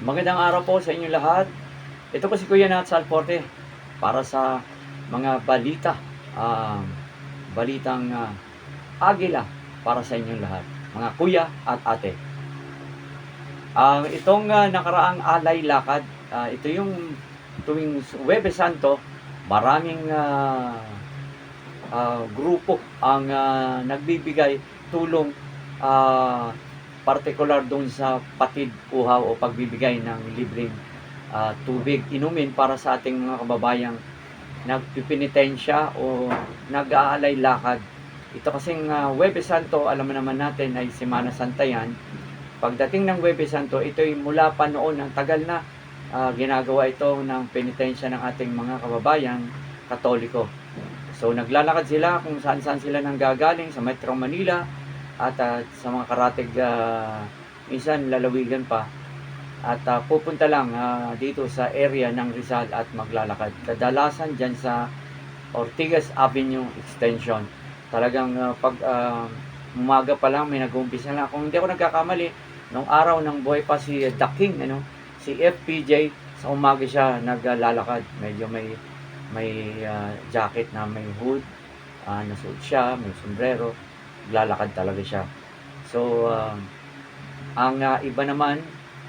Magandang araw po sa inyo lahat. Ito po si Kuya Nat Salporte para sa mga balita, ah, balitang ah, agila para sa inyong lahat, mga kuya at ate. Ang itong ah, nakaraang alay lakad, ah, ito yung tuwing Webes Santo, maraming ah, ah, grupo ang ah, nagbibigay tulong ah, partikular doon sa patid uhaw o pagbibigay ng libreng ah, tubig inumin para sa ating mga kababayang nagpipinitensya o nag-aalay lakad. Ito kasing uh, Webes Santo, alam mo naman natin ay Semana Santa yan. Pagdating ng Webes Santo, ito ay mula pa noon ng tagal na ah, ginagawa ito ng penitensya ng ating mga kababayan katoliko. So naglalakad sila kung saan saan sila nang gagaling sa Metro Manila at ah, sa mga karatig ah, minsan lalawigan pa at ah, pupunta lang ah, dito sa area ng Rizal at maglalakad. Kadalasan dyan sa Ortigas Avenue Extension. Talagang ah, pag ah, umaga pa lang may nag-uumpisa na. Kung hindi ako nagkakamali, nung araw ng buhay pa si The King, ano, si FPJ, sa umaga siya naglalakad. Medyo may may ah, jacket na may hood, ah, nasuot siya, may sombrero, lalakad talaga siya. So, ah, ang ah, iba naman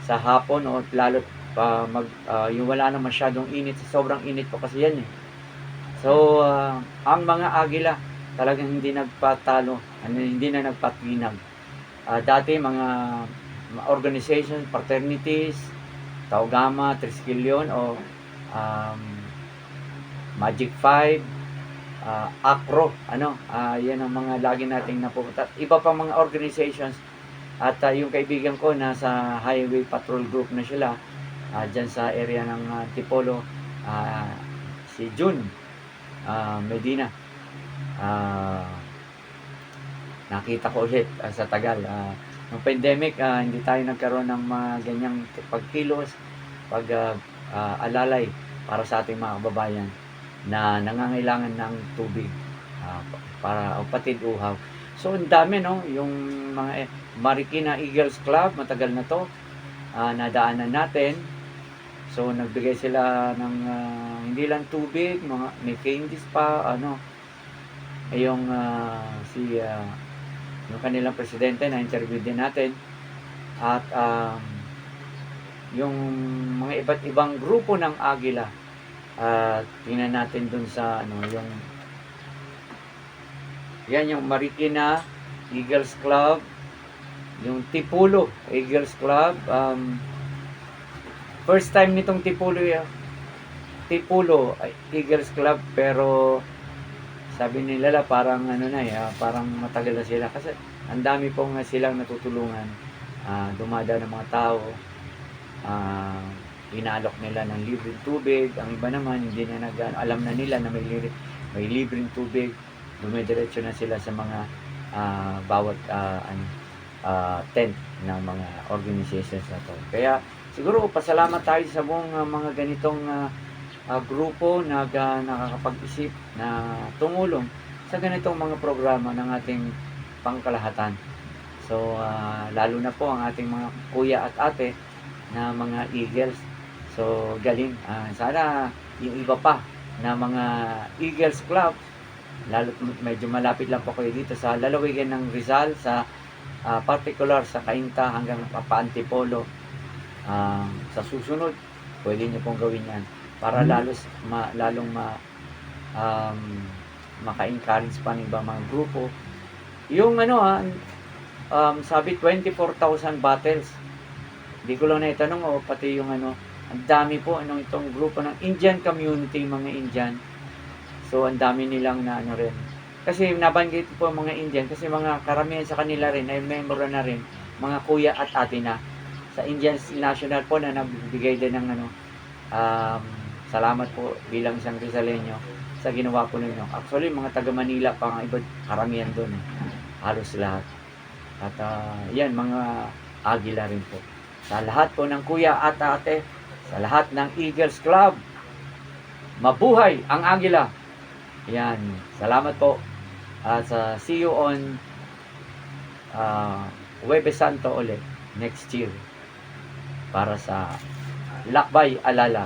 sa hapon o lalo pa mag ah, yung wala na masyadong init, sobrang init po kasi yan eh. So, ah, ang mga agila talagang hindi nagpatalo, ano, hindi na nagpatinag. Ah, dati mga, mga organization, fraternities, Tau Gamma, Triskelion o um, Magic 5, ah, Acro, ano, ah, yan ang mga lagi nating napupunta. Iba pang mga organizations. At ah, yung kaibigan ko nasa highway patrol group na sila ah, dyan sa area ng ah, Tipolo. Ah, si June ah, Medina. Ah, nakita ko ulit ah, sa tagal. Ah, nung pandemic ah, hindi tayo nagkaroon ng mga ganyang pagkilos pag ah, ah, alalay para sa ating mga kababayan na nangangailangan ng tubig ah, para o patid uhaw so ang dami no yung mga eh, Marikina Eagles Club, matagal na to. Ah, nadaanan natin. So nagbigay sila ng ah, hindi lang tubig, mga may candies pa, ano. Eh, yung ah, si ah, yung kanilang presidente na interview din natin. At um, yung mga iba't ibang grupo ng Agila. At tingnan natin dun sa ano yung yan yung Marikina Eagles Club. Yung Tipulo Eagles Club um, first time nitong Tipulo ya Tipulo ay, Eagles Club pero sabi nila la parang ano na eh, ah, parang matagal na sila. Kasi ang dami pong silang natutulungan Ah, dumada ng mga tao. Ah, inalok nila ng libreng tubig ang iba naman hindi na nag alam na nila na may, li- may libreng tubig dumidiretso na sila sa mga ah, bawat ah, ano, ah, tent ng mga organizations na to. Kaya siguro pasalamat tayo sa buong ah, mga ganitong ah, ah, grupo na ah, nakakapag-isip na tumulong sa ganitong mga programa ng ating pangkalahatan. So, ah, lalo na po ang ating mga kuya at ate na mga Eagles. So, galing. Ah, sana yung iba pa na mga Eagles Club, lalo medyo malapit lang po kayo dito sa lalawigan ng Rizal, sa ah, particular sa Cainta hanggang Paantipolo ah, sa susunod pwede nyo pong gawin yan para lalos ma, lalong ma um, maka-encourage pa ng ibang mga grupo. Yung ano ha um, sabi 24,000 bottles. Di ko lang naitanong o pati yung ano ang dami po anong itong grupo ng Indian community mga Indian. So ang dami nilang na ano rin. Kasi nabanggit po mga Indian kasi mga karamihan sa kanila rin ay member na rin mga kuya at ate na. Sa Indian National po na nagbigay din ng ano um, salamat po bilang isang Rizaleño sa ginawa po ninyo. Actually mga taga Manila pa ang iba karamihan doon eh. halos lahat. At ah, yan mga agila rin po. Sa lahat po ng kuya at ate sa lahat ng Eagles Club mabuhay ang agila yan salamat po at uh, see you on uh, Webes Santo ulit next year. para sa Lakbay Alala